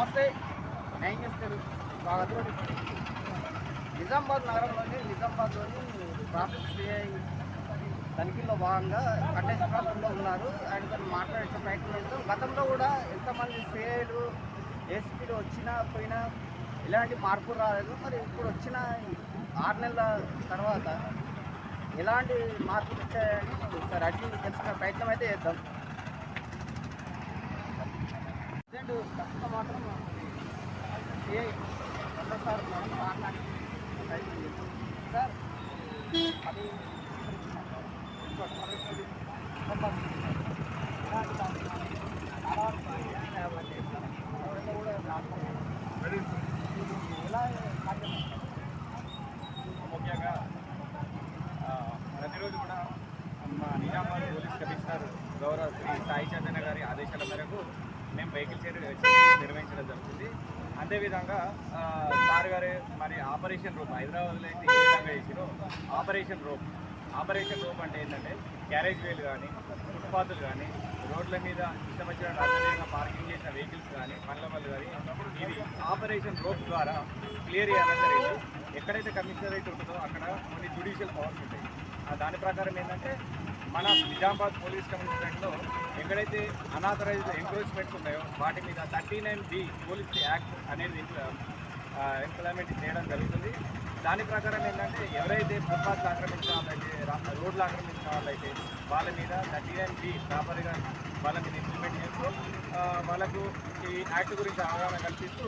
నమస్తే. నేను చేస్తారు బాగా నిజామాబాద్ నగరంలోని నిజామాబాద్లోని ట్రాఫిక్ సిఐ తనిఖీలో భాగంగా కంటెస్ట్లో ఉన్నారు. ఆయనతో మాట్లాడే ప్రయత్నం చేస్తాం గతంలో కూడా ఎంతమంది సిఐలు ఏసీపీలు వచ్చినా పోయినా ఎలాంటి మార్పు రాలేదు. మరి ఇప్పుడు వచ్చిన ఆరు నెలల తర్వాత ఎలాంటి మార్పులు వచ్చాయని ఒకసారి అడిగి తెలుసుకునే ప్రయత్నం అయితే చేద్దాం. ప్రజెంట్ ప్రస్తుతం మాత్రం సార్ సార్ అది ఎలా ముఖ్యంగా ప్రతిరోజు కూడా మా నిజామాబాద్ పోలీస్ కమిషనర్ గౌరవ శ్రీ సాయి చందన గారి ఆదేశాల మేరకు మేము వెహికల్ చర్య నిర్వహించడం జరుగుతుంది. అదేవిధంగా సార్ గారి మరి ఆపరేషన్ రూమ్ హైదరాబాద్లో అయితే ఏ విధంగా చేసిరో ఆపరేషన్ రూమ్. ఆపరేషన్ రూమ్ అంటే ఏంటంటే క్యారేజ్ వేలు కానీ ఫుట్పాత్లు కానీ రోడ్ల మీద ఇష్టం వచ్చిన పార్కింగ్ చేసిన వెహికల్స్ కానీ పనుల వాళ్ళు కానీ ఇది ఆపరేషన్ రోప్ ద్వారా క్లియర్ చేయాలని జరిగింది. ఎక్కడైతే కమిషనరేట్ ఉంటుందో అక్కడ కొన్ని జ్యుడిషియల్ పవర్స్ ఉంటాయి. ఆ దాని ప్రకారం ఏంటంటే మన నిజామాబాద్ పోలీస్ కమిషనరేట్లో ఎక్కడైతే అనాథరైజ్డ్ ఎంక్రోచ్మెంట్స్ ఉన్నాయో వాటి మీద thirty nine B police act అనేది ఇంప్లిమెంట్ చేయడం జరుగుతుంది. దాని ప్రకారం ఏంటంటే ఎవరైతే ఫుట్పాత్లు ఆక్రమించిన వాళ్ళైతే రోడ్లు ఆక్రమించిన వాళ్ళైతే వాళ్ళ మీద థర్టీ నైన్ బి ప్రాపర్గా వాళ్ళ మీద ఇంప్లిమెంట్ చేస్తూ వాళ్ళకు ఈ యాక్ట్ గురించి అవగాహన కల్పిస్తూ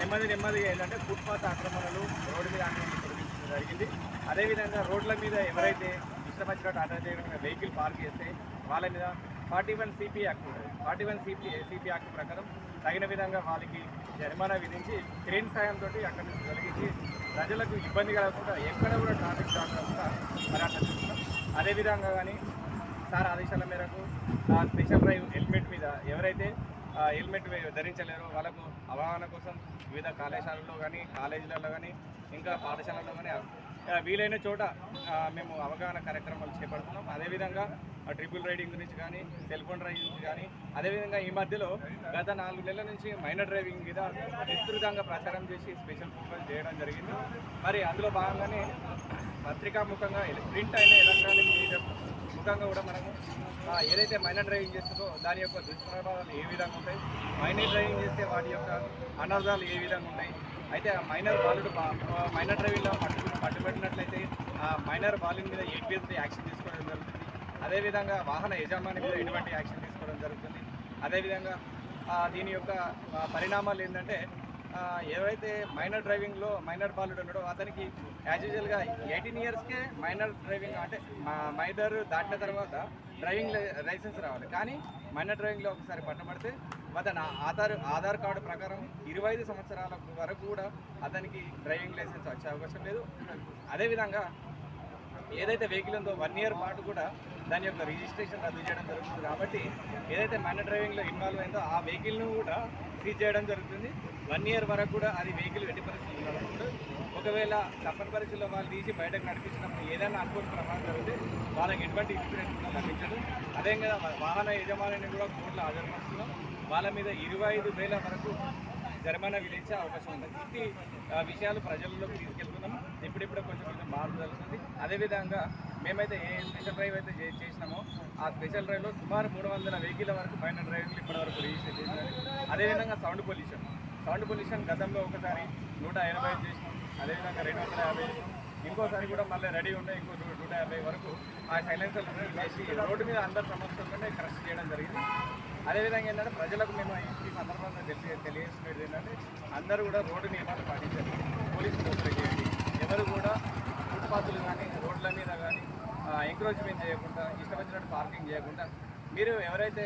నెమ్మది నెమ్మదిగా ఏంటంటే ఫుట్పాత్ ఆక్రమణలు రోడ్డు మీద ఆక్రమణలు తొలగించడం జరిగింది. అదేవిధంగా రోడ్ల మీద ఎవరైతే ఇష్టం వచ్చినట్టు అటాచ్ చేయడం వెహికల్ పార్క్ చేస్తే వాళ్ళ మీద ఫార్టీ వన్ సిపి యాక్ట్ ఉంటుంది. Forty one CP CP act ప్రకారం తగిన విధంగా వాళ్ళకి జరిమానా విధించి క్రెయిన్ సాయంతో అక్కడి నుంచి తొలగించి ప్రజలకు ఇబ్బంది కలగకుండా ఎక్కడ కూడా ట్రాఫిక్ జామ్ కాకుండా పోరాటం చేస్తున్నాం. అదేవిధంగా కానీ సార్ ఆదేశాల మేరకు స్పెషల్ డ్రైవ్ హెల్మెట్ మీద ఎవరైతే హెల్మెట్ ధరించలేరో వాళ్ళకు అవగాహన కోసం వివిధ కళాశాలల్లో కానీ కాలేజీలలో కానీ ఇంకా పాఠశాలల్లో కానీ వీలైన చోట మేము అవగాహన కార్యక్రమాలు చేపడుతున్నాం. అదేవిధంగా ట్రిపుల్ రైడింగ్ గురించి కానీ సెల్ ఫోన్ డ్రైవింగ్ గురించి కానీ అదేవిధంగా ఈ మధ్యలో గత నాలుగు నెలల నుంచి మైనర్ డ్రైవింగ్ మీద విస్తృతంగా ప్రచారం చేసి స్పెషల్ ప్రోగ్రామ్ చేయడం జరిగింది. మరి అందులో భాగంగానే పత్రికాముఖంగా ప్రింట్ అయిన ఎలక్ట్రానిక్ మీడియా ముఖంగా కూడా మనము ఏదైతే మైనర్ డ్రైవింగ్ చేస్తుందో దాని యొక్క దుష్ప్రభావాలు ఏ విధంగా ఉంటాయి మైనర్ డ్రైవింగ్ చేస్తే వాటి యొక్క అనర్థాలు ఏ విధంగా ఉంటాయి అయితే ఆ మైనర్ బాలుడు మైనర్ డ్రైవింగ్లో పట్టు పట్టుబడినట్లయితే ఆ మైనర్ బాలు మీద ఏపీఎస్పీ యాక్షన్ తీసుకోవడం అదేవిధంగా వాహన యజమాని మీద ఎటువంటి యాక్షన్ తీసుకోవడం జరుగుతుంది. అదేవిధంగా దీని యొక్క పరిణామాలు ఏంటంటే ఏవైతే మైనర్ డ్రైవింగ్లో మైనర్ బాలుడు ఉన్నాడో అతనికి యాజ్ యూజువల్గా ఎయిటీన్ ఇయర్స్కే మైనర్ డ్రైవింగ్ అంటే మైనర్ దాటిన తర్వాత డ్రైవింగ్ లైసెన్స్ రావాలి. కానీ మైనర్ డ్రైవింగ్లో ఒకసారి పట్టబడితే అతను ఆధార్ ఆధార్ కార్డు ప్రకారం ఇరవై ఐదు సంవత్సరాల వరకు కూడా అతనికి డ్రైవింగ్ లైసెన్స్ వచ్చే అవకాశం లేదు. అదేవిధంగా ఏదైతే వెహికల్ ఉందో వన్ ఇయర్ పాటు కూడా దాని యొక్క రిజిస్ట్రేషన్ రద్దు చేయడం జరుగుతుంది. కాబట్టి ఏదైతే మైనర్ డ్రైవింగ్లో ఇన్వాల్వ్ అయిందో ఆ వెహికల్ను కూడా సీజ్ చేయడం జరుగుతుంది. వన్ ఇయర్ వరకు కూడా అది వెహికల్ ఎట్టి పరిస్థితులు నడవకూడదు ఒకవేళ తప్పని పరిస్థితుల్లో వాళ్ళు తీసి బయటకు నడిపించినప్పుడు ఏదైనా అనుకోని ప్రమాదం జరిగితే వాళ్ళకి ఎటువంటి ఇన్సూరెన్స్ కూడా లభించదు అదేవిధంగా వాహన యజమానిని కూడా కోర్టులో హాజరుపరుస్తున్నాం వాళ్ళ మీద ఇరవై ఐదు వేల వరకు జరిమానా విధించే అవకాశం ఉంది. ఇది ఆ, విషయాలు ప్రజల్లోకి తీసుకెళ్తున్నాం ఇప్పుడిప్పుడే కొంచెం కొంచెం మార్పు జరుగుతుంది. అదేవిధంగా మేమైతే ఏ స్పెషల్ డ్రైవ్ అయితే చేసినామో ఆ స్పెషల్ డ్రైవ్లో సుమారు మూడు వందల వెహికల్ వరకు పైన డ్రైవింగ్లు ఇప్పటివరకు రిజిస్టర్ చేసినారు అదేవిధంగా సౌండ్ పొల్యూషన్. సౌండ్ పొల్యూషన్ గతంలో ఒకసారి నూట ఎనభై చేసినాం. అదేవిధంగా రెండు వందల యాభై ఇంకోసారి కూడా మళ్ళీ రెడీ ఉండే ఇంకో నూట యాభై వరకు ఆ సైలెన్సర్ చేసి రోడ్డు మీద అందరి సమస్యలతోనే క్రష్ చేయడం జరిగింది. అదేవిధంగా ఏంటంటే ప్రజలకు మేము ఈ సందర్భంగా తెలియ తెలియజేస్తున్నది ఏంటంటే అందరూ కూడా రోడ్డు నియమాలు పాటించండి పోలీసులు కోఆపరేట్ చేయండి. ఎవరు కూడా ఫుట్పాత్లు కానీ రోడ్ల మీద కానీ ఎంక్రోచ్మెంట్ చేయకుండా ఇష్టం వచ్చినట్టు పార్కింగ్ చేయకుండా మీరు ఎవరైతే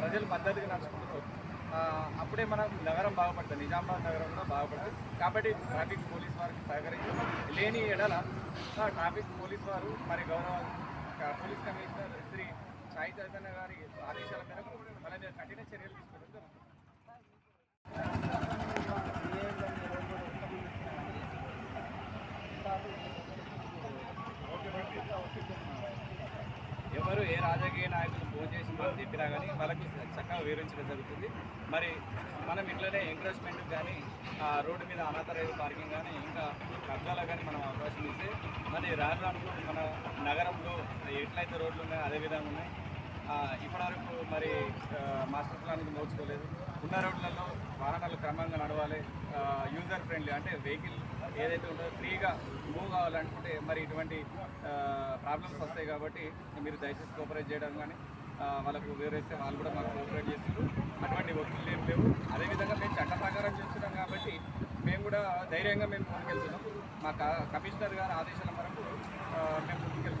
ప్రజలు పద్ధతిగా నడుచుకుంటారో అప్పుడే మనం నగరం బాగుపడుతుంది. నిజామాబాద్ నగరం కూడా బాగుపడుతుంది. కాబట్టి ట్రాఫిక్ పోలీస్ వారికి సహకరించి లేని ఎడల ట్రాఫిక్ పోలీస్ వారు మరి గౌరవ పోలీస్ కమిషనర్ శ్రీ సాయి చైతన్య గారి ఆదేశాల మేరకు వాళ్ళ మీద కఠిన చర్యలు తీసుకోవడం జరుగుతుంది. ఎవరు ఏ రాజకీయ నాయకులు ఫోన్ చేసి మనం చెప్పినా కానీ వాళ్ళకి చక్కగా వివరించడం జరుగుతుంది. మరి మనం ఇట్లనే ఎంకరేజ్మెంట్ కానీ ఆ, రోడ్డు మీద అనాథరైన పార్కింగ్ కానీ ఇంకా కబ్జాలో కానీ మనం అవకాశం ఇస్తే మరి రాను రాను మన నగరంలో ఎట్లయితే రోడ్లు ఉన్నాయో అదే విధంగా ఉన్నాయి. ఇప్పటివరకు మరి మాస్టర్ ప్లాన్కి నోచుకోలేదు ఉన్న రోడ్లలో వాహనాలు క్రమంగా నడవాలి. యూజర్ ఫ్రెండ్లీ అంటే వెహికల్ ఏదైతే ఉంటుందో ఫ్రీగా మూవ్ కావాలనుకుంటే మరి ఇటువంటి ప్రాబ్లమ్స్ వస్తాయి కాబట్టి మీరు దయచేసి కోఆపరేట్ చేయడం కానీ వాళ్ళకు వివరిస్తే వాళ్ళు కూడా మాకు కోఆపరేట్ చేస్తారు అటువంటి ఒత్తిళ్ళు ఏం లేవు. అదేవిధంగా మేము చట్ట ప్రకారం చేస్తున్నాం కాబట్టి మేము కూడా ధైర్యంగా మేము ముందుకెళ్తున్నాం. మా కమిషనర్ గారి ఆదేశాల మేరకు మేము ముందుకెళ్తున్నాం.